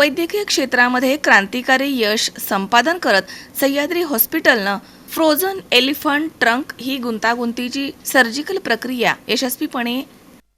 वैद्यकीय क्षेत्रामध्ये क्रांतिकारी यश संपादन करत सह्याद्री हॉस्पिटलनं फ्रोझन एलिफंट ट्रंक ही गुंतागुंतीची सर्जिकल प्रक्रिया यशस्वीपणे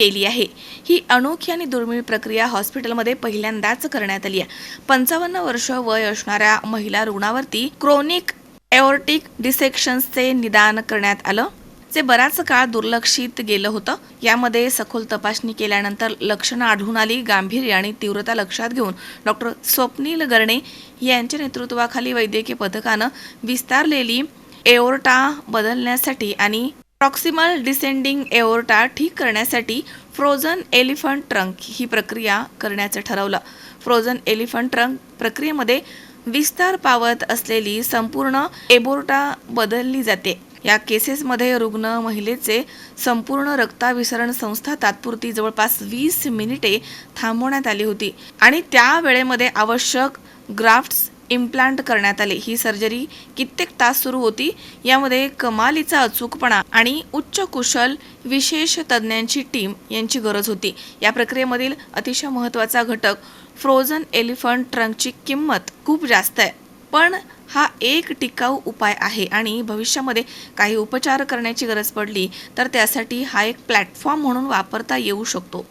केली आहे. ही अनोखी आणि दुर्मिळ प्रक्रिया हॉस्पिटलमध्ये पहिल्यांदाच करण्यात आली आहे. पंचावन्न वर्ष वय असणाऱ्या महिला रुग्णावरती क्रोनिक एओर्टिक डिसेक्शन्सचे निदान करण्यात आलं. जे बराच काळ दुर्लक्षित गेलं होतं यामध्ये सखोल तपासणी केल्यानंतर लक्षणं आढळून आली. गांभीर्य आणि तीव्रता लक्षात घेऊन डॉक्टर स्वप्नील गरणे यांच्या नेतृत्वाखाली वैद्यकीय पथकानं विस्तारलेली एओर्टा बदलण्यासाठी आणि प्रॉक्सिमल डिसेंडिंग एओर्टा ठीक करण्यासाठी फ्रोझन एलिफंट ट्रंक ही प्रक्रिया करण्याचं ठरवलं. फ्रोझन एलिफंट ट्रंक प्रक्रियेमध्ये विस्तार पावत असलेली संपूर्ण एबोर्टा बदलली जाते. या केसेसमध्ये रुग्ण महिलेचे संपूर्ण रक्ताभिसरण संस्था तात्पुरती जवळपास वीस मिनिटे थांबवण्यात आली होती. आणि त्या वेळेमध्ये आवश्यक ग्राफ्ट्स इम्प्लांट करण्यात आले. ही सर्जरी कित्येक तास सुरू होती. यामध्ये कमालीचा अचूकपणा आणि उच्च कुशल विशेष तज्ज्ञांची टीम यांची गरज होती. या प्रक्रियेमधील अतिशय महत्त्वाचा घटक फ्रोझन एलिफंट ट्रंकची किंमत खूप जास्त आहे. पण हा एक टिकाऊ उपाय आहे आणि भविष्यामध्ये काही उपचार करण्याची गरज पडली तर त्यासाठी हा एक प्लॅटफॉर्म म्हणून वापरता येऊ शकतो.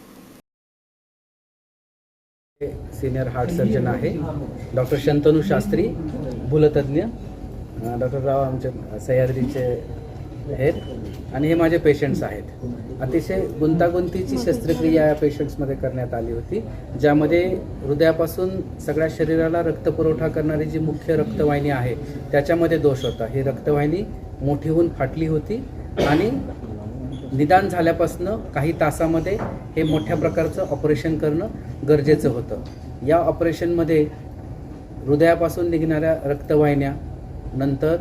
सिनियर हार्ट सर्जन आहे. डॉक्टर शंतनू शास्त्री भूलतज्ञ डॉक्टर राव आमचे सह्याद्रीचे आहेत आणि हे माझे पेशंट्स आहेत. अतिशय गुंतागुंतीची शस्त्रक्रिया या पेशंट्समध्ये करण्यात आली होती ज्यामध्ये हृदयापासून सगळ्या शरीराला रक्तपुरवठा करणारी जी मुख्य रक्तवाहिनी आहे त्याच्यामध्ये दोष होता. ही रक्तवाहिनी मोठी होऊन फाटली होती आणि निदान झाल्यापासनं काही तासामध्ये हे मोठ्या प्रकारचं ऑपरेशन करणं गरजेचं होतं. या ऑपरेशनमध्ये हृदयापासून निघणाऱ्या रक्तवाहिन्या नंतर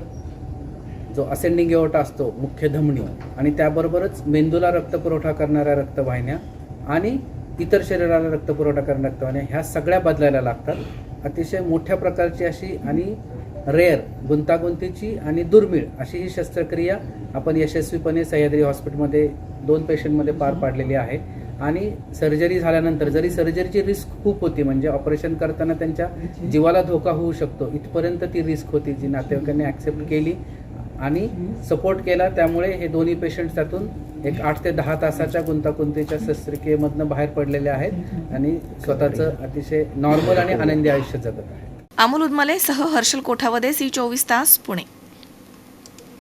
जो असेंडिंग एओटा असतो मुख्य धमनी आणि त्याबरोबरच मेंदूला रक्तपुरवठा करणाऱ्या रक्तवाहिन्या आणि इतर शरीराला रक्तपुरवठा करणाऱ्या रक्तवाहिन्या ह्या सगळ्या बदलायला लागतात. अतिशय मोठ्या प्रकारची अशी आणि रेअर गुंतागुंतीची आणि दुर्मिळ अशी ही शस्त्रक्रिया आपण यशस्वीपणे सह्याद्री हॉस्पिटलमध्ये दोन पेशंटमध्ये पार पाडलेली आहे. आणि सर्जरी झाल्यानंतर जरी सर्जरीची रिस्क खूप होती म्हणजे ऑपरेशन करताना त्यांच्या जीवाला धोका होऊ शकतो इथपर्यंत ती रिस्क होती जी नातेवाईकांनी ॲक्सेप्ट केली. आणि सपोर्ट केला. त्यामुळे हे दोन्ही पेशंट्स त्यातून एक आठ ते दहा तासाच्या गुंतागुंतीच्या शस्त्रक्रियेमधनं बाहेर पडलेले आहेत आणि स्वतःचं अतिशय नॉर्मल आणि आनंदी आयुष्य जगत आहे अमोल उदमले सह हर्षल कोठावदे सी चोवीस तास पुणे.